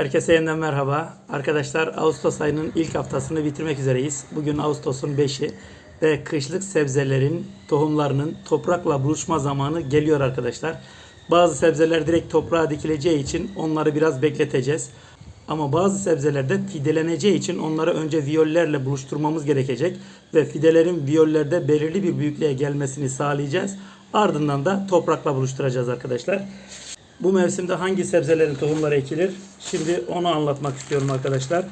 Herkese yeniden merhaba. Arkadaşlar Ağustos ayının ilk haftasını bitirmek üzereyiz. Bugün Ağustos'un 5'i ve kışlık sebzelerin tohumlarının toprakla buluşma zamanı geliyor arkadaşlar. Bazı sebzeler direkt toprağa dikileceği için onları biraz bekleteceğiz. Ama bazı sebzelerde fideleneceği için onları önce viyollerle buluşturmamız gerekecek ve fidelerin viyollerde belirli bir büyüklüğe gelmesini sağlayacağız. Ardından da toprakla buluşturacağız arkadaşlar. Bu mevsimde hangi sebzelerin tohumları ekilir? Şimdi onu anlatmak istiyorum arkadaşlar.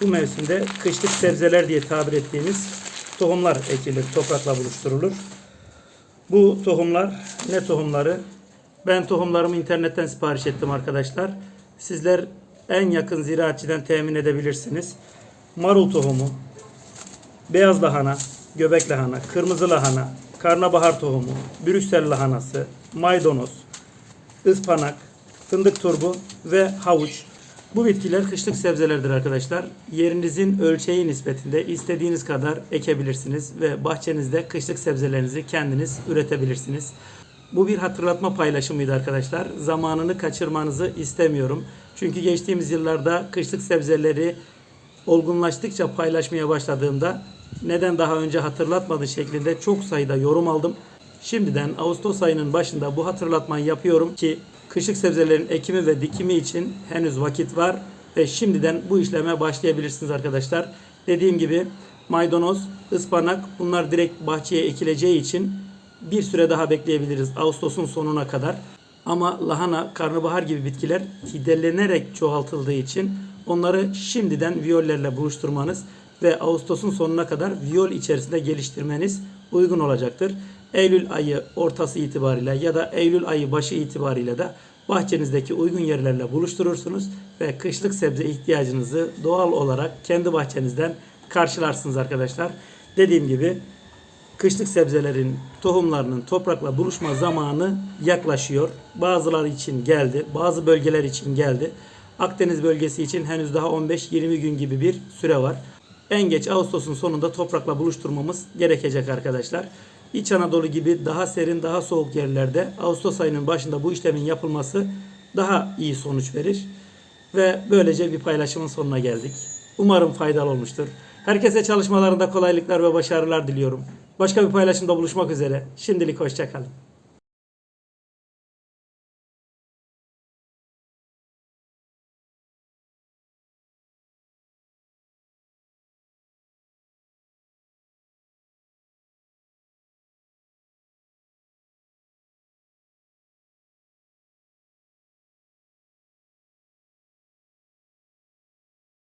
Bu mevsimde kışlık sebzeler diye tabir ettiğimiz tohumlar ekilir, toprakla buluşturulur. Bu tohumlar ne tohumları? Ben tohumlarımı internetten sipariş ettim arkadaşlar. Sizler en yakın ziraatçıdan temin edebilirsiniz. Marul tohumu, beyaz lahana, göbek lahana, kırmızı lahana, karnabahar tohumu, Brüksel lahanası, maydanoz, ıspanak, fındık turbu ve havuç. Bu bitkiler kışlık sebzelerdir arkadaşlar. Yerinizin ölçeği nispetinde istediğiniz kadar ekebilirsiniz ve bahçenizde kışlık sebzelerinizi kendiniz üretebilirsiniz. Bu bir hatırlatma paylaşımıydı arkadaşlar. Zamanını kaçırmanızı istemiyorum. Çünkü geçtiğimiz yıllarda kışlık sebzeleri olgunlaştıkça paylaşmaya başladığımda neden daha önce hatırlatmadı şeklinde çok sayıda yorum aldım. Şimdiden Ağustos ayının başında bu hatırlatmayı yapıyorum ki kışlık sebzelerin ekimi ve dikimi için henüz vakit var ve şimdiden bu işleme başlayabilirsiniz arkadaşlar. Dediğim gibi maydanoz, ıspanak bunlar direkt bahçeye ekileceği için bir süre daha bekleyebiliriz Ağustos'un sonuna kadar. Ama lahana, karnabahar gibi bitkiler fidelenerek çoğaltıldığı için onları şimdiden viyollerle buluşturmanız ve Ağustos'un sonuna kadar viyol içerisinde geliştirmeniz uygun olacaktır. Eylül ayı ortası itibariyle ya da Eylül ayı başı itibariyle de bahçenizdeki uygun yerlerle buluşturursunuz ve kışlık sebze ihtiyacınızı doğal olarak kendi bahçenizden karşılarsınız arkadaşlar. Dediğim gibi kışlık sebzelerin tohumlarının toprakla buluşma zamanı yaklaşıyor. Bazıları için geldi, bazı bölgeler için geldi. Akdeniz bölgesi için henüz daha 15-20 gün gibi bir süre var. En geç Ağustos'un sonunda toprakla buluşturmamız gerekecek arkadaşlar. İç Anadolu gibi daha serin, daha soğuk yerlerde Ağustos ayının başında bu işlemin yapılması daha iyi sonuç verir. Ve böylece bir paylaşımın sonuna geldik. Umarım faydalı olmuştur. Herkese çalışmalarında kolaylıklar ve başarılar diliyorum. Başka bir paylaşımda buluşmak üzere. Şimdilik hoşçakalın.